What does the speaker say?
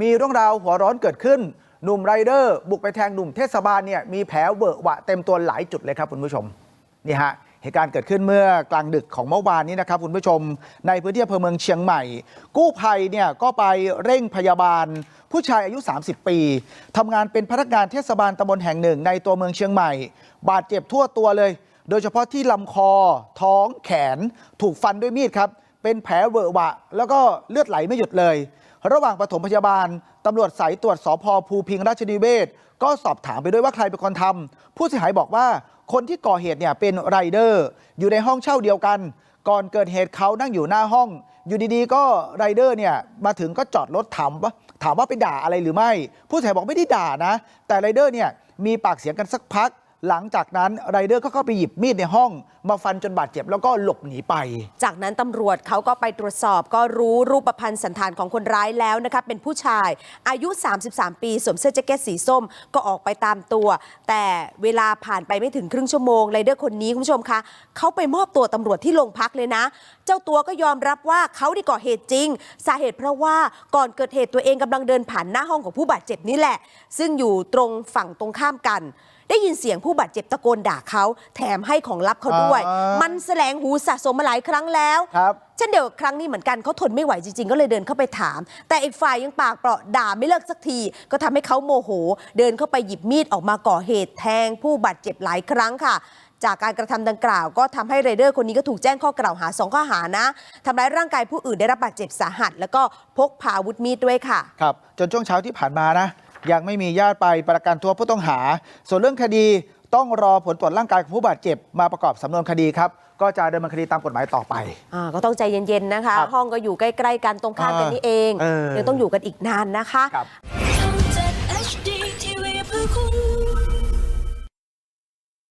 มีเรื่องราวหัวร้อนเกิดขึ้น หนุ่มไรเดอร์ บุกไปแทงหนุ่มเทศบาลเนี่ยมีแผลเวอะหวะเต็มตัวหลายจุดเลยครับคุณผู้ชมนี่ฮะเหตุการณ์เกิดขึ้นเมื่อกลางดึกของเมื่อวานนี้นะครับคุณผู้ชม ในพื้นที่อำเภอเมืองเชียงใหม่ กู้ภัยเนี่ยก็ไปเร่งพยาบาล ผู้ชายอายุ 30 ปีทำงานเป็นพนักงานเทศบาลตำบลแห่งหนึ่ง ในตัวเมืองเชียงใหม่ บาดเจ็บทั่วตัวเลย โดยเฉพาะที่ลำคอ ท้องแขน ถูกฟันด้วยมีดครับ เป็นแผลเวอะหวะ แล้วก็เลือดไหลไม่หยุดเลย ระหว่างปฐมพยาบาลตำรวจสายตรวจสพภูพิงราชนิเวศก็สอบถามไปด้วยว่าใครเป็นคนทำผู้เสียหายบอกว่าคนที่ก่อเหตุเนี่ยเป็นไรเดอร์ อยู่ในห้องเช่าเดียวกัน ก่อนเกิดเหตุเขานั่งอยู่หน้าห้อง อยู่ดีๆ ก็ไรเดอร์เนี่ยมาถึงก็จอดรถถามว่าถามว่าไปด่าอะไรหรือไม่ ผู้เสียหายบอกไม่ได้ด่านะ แต่ไรเดอร์เนี่ยมีปากเสียงกันสักพัก หลังจากนั้นไรเดอร์ก็เข้าไปหยิบมีดในห้อง มาฟันจนบาดเจ็บแล้วก็หลบหนีไป จากนั้นตำรวจเขาก็ไปตรวจสอบก็รู้รูปพรรณสันฐานของคนร้ายแล้วนะคะเป็นผู้ชายอายุ 33 ปีสวมเสื้อแจ็คเก็ตสีส้มก็ออกไปตามตัว แต่เวลาผ่านไปไม่ถึงครึ่งชั่วโมงไรเดอร์คนนี้คุณผู้ชมคะเขาไปมอบตัวตำรวจที่โรงพักเลยนะ เจ้าตัวก็ยอมรับว่าเขาได้ก่อเหตุจริง สาเหตุเพราะว่าก่อนเกิดเหตุตัวเองกำลังเดินผ่านหน้าห้องของผู้บาดเจ็บนี่แหละ ซึ่งอยู่ตรงฝั่งตรงข้ามกัน ได้ยินเสียงผู้บาดเจ็บตะโกนด่าเขาแถมให้ของลับเขาด้วย อ่ามั มันแสลงหูสะสมมาหลายครั้งแล้ว ครับ เช่นเดียวกับครั้งนี้เหมือนกันเขาทนไม่ไหวจริงๆ ก็เลยเดินเข้าไปถาม แต่อีกฝ่ายยังปากเปราะด่าไม่เลิกสักที ก็ทำให้เขาโมโห เดินเข้าไปหยิบมีดออกมาก่อเหตุแทงผู้บาดเจ็บหลายครั้งค่ะ จากการกระทำดังกล่าวก็ทำให้ไรเดอร์คนนี้ก็ถูกแจ้งข้อกล่าวหาสองข้อหานะทำร้ายร่างกายผู้อื่นได้รับบาดเจ็บสาหัส แล้วก็พกพาอาวุธมีดด้วยค่ะ ครับ จนช่วงเช้าที่ผ่านมานะ ยังไม่มีญาติไปประกันตัวผู้ต้องหา ส่วนเรื่องคดี ต้องรอผลตรวจร่างกายของผู้บาดเจ็บมาประกอบสำนวนคดีครับ ก็จะดำเนินคดีตามกฎหมายต่อไป อ่าก็ต้องใจเย็นๆนะคะ ครับห้องก็อยู่ใกล้ ๆ กันตรงข้ามกันนี่เองเออยังต้องอยู่กันอีกนานนะคะ ครับ